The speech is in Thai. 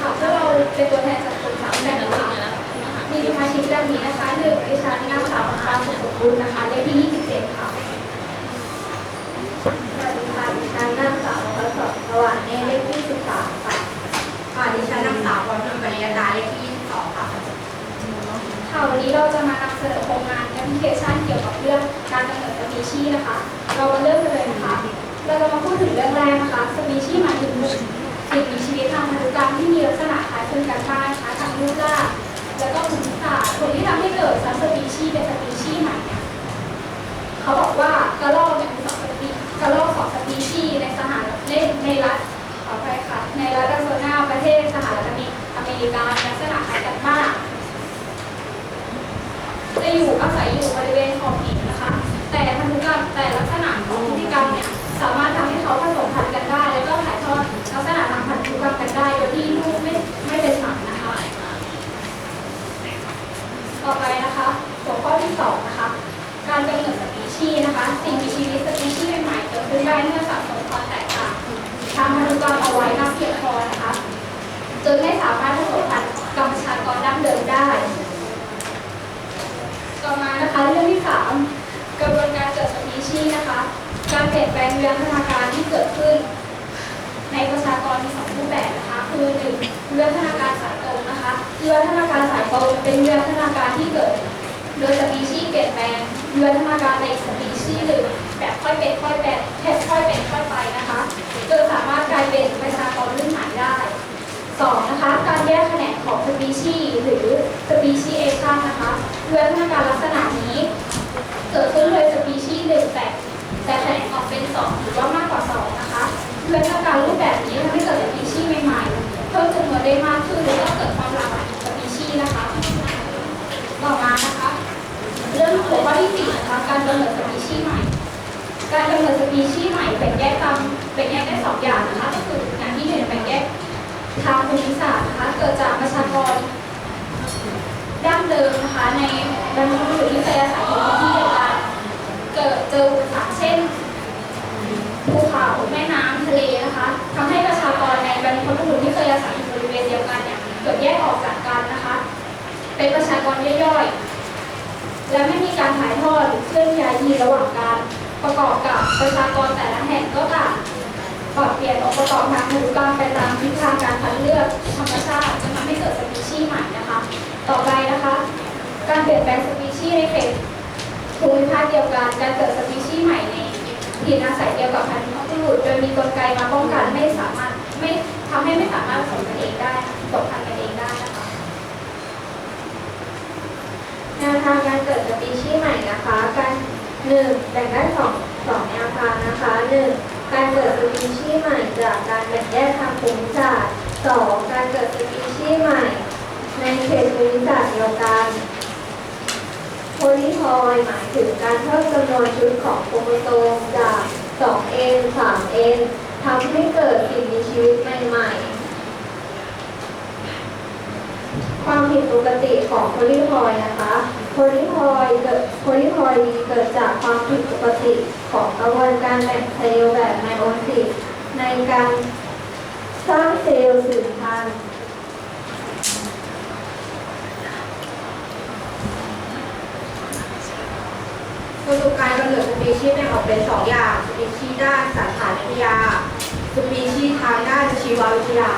ค่ะพวกเราเป็นตัวแทนจากกลุ่มสามแบ่งค่ะมีสมาชิกดังนี้นะคะหนึ่งดิฉันนางสาวประภาสุขสมบูรณ์นะคะเลขที่27ค่ะสวัสดีค่ะดิฉันนางสาวประสบสว่างเนเลขที่13ค่ะค่ะดิฉันนางสาวพรพิมพ์ปริยดาเลขที่22ค่ะค่ะวันนี้เราจะมานำเสนอโครงงานแอปพลิเคชันเกี่ยวกับเรื่องการกำเนิดสปีชีส์นะคะ เรามาเริ่มกันเลยนะคะ เราจะมาพูดถึงเรื่องแรกนะคะสปีชีส์หมายถึงสิ่งมีชีวิตทางพันธุ กรรมที่มีลักษณะคล้ายคลึงกันมากนะคะทางรูปร่างแล้วก็ภูมิศาสตร์ผลที่ทำให้เกิดซับสปีชีส์เป็นสปีชีส์ใหม่เนี่ยเขาบอกว่ากระรอกเนี่ยมีสองสปีกระรอกสองสปีชีส์ในสหรัฐในในรัฐขออภัยค่ะในรัฐแอริโซนาประเทศสหรัฐอเมริอเมริกาลักษณะคล้ายกันมาก จะอยู่อาศัยอยู่บริเวณขอบหินนะคะแต่ นะคะวิวัฒนาการสายตรงเป็นวิวัฒนาการที่เกิด โดยสปีชีส์เปลี่ยนแปลงวิวัฒนาการในสปีชีส์หรือแบบค่อยเป็นค่อยเป็นแค่ค่อยเป็นค่อยไปนะคะจนสามารถกลายเป็นประชากรรุ่นใหม่ได้สองนะคะการแยกแขนงของสปีชีส์หรือสปีชีเอชันนะคะวิวัฒนาการลักษณะนี้เกิดขึ้นโดยสปีชีส์หนึ่งแต่แต่แขนงออกเป็นสองหรือว่ามากกว่าสองนะคะวิวัฒนาการรูปแบบนี้ทำให้เกิดสปีชีส์ใหม่ๆเพิ่มจำนวนได้มากขึ้นแล้วก็เกิด ชีส์ใหม่ การกำเนิดสปีชีส์ใหม่แบ่งแยกตาม และไม่มีการถ่ายทอดหรือเคลื่อนย้ายยีนระหว่างการประกอบกับประชากรแต่ละแห่งก็ต่างปรับเปลี่ยนองค์ประกอบทางพันธุกรรมไปตามทิศทางการคัดเลือกธรรมชาติจะทำให้เกิดสปีชีส์ใหม่นะคะ ต่อไปนะคะ การเปลี่ยนแปลงสปีชีส์ในเขตภูมิภาคเดียวกัน การเกิดสปีชีส์ใหม่ในถิ่นอาศัยเดียวกับพันธุ์บุรุษโดยมีกลไกมาป้องกันไม่สามารถไม่ทำให้ไม่สามารถผสมกันเองได้ผสมพันธุ์กันเองได้นะคะ แนว ทางการเกิดสปีชีส์ใหม่นะคะการหนึ่งแบ่งได้สองสองแนวทางนะคะหนึ่งการเกิดสปีชีส์ใหม่จากการแบ่งแยกทางภูมิศาสตร์สองการเกิดสปีชีส์ใหม่ ในเขตภูมิศาสตร์เดียวกันโพลิพอยหมายถึงการเพิ่มจำนวนชุดของโครโมโซมจาก 2n 3n ทำให้เกิดสิ่งมีชีวิตใหม่ๆ ความผิดปกติของโพลิพอยนะคะ โพลิพอยเกิดโพลิพอยเกิดจากความผิดปกติของกระบวนการแบ่งเซลล์แบบไมโอซิสในการสร้างเซลล์สืบพันธุ์สรุปการกำเนิดสปีชีส์แบ่งออกเป็นสองอย่าง สปีชีส์ด้านสังขารวิทยา สปีชีส์ทางด้านชีววิทยา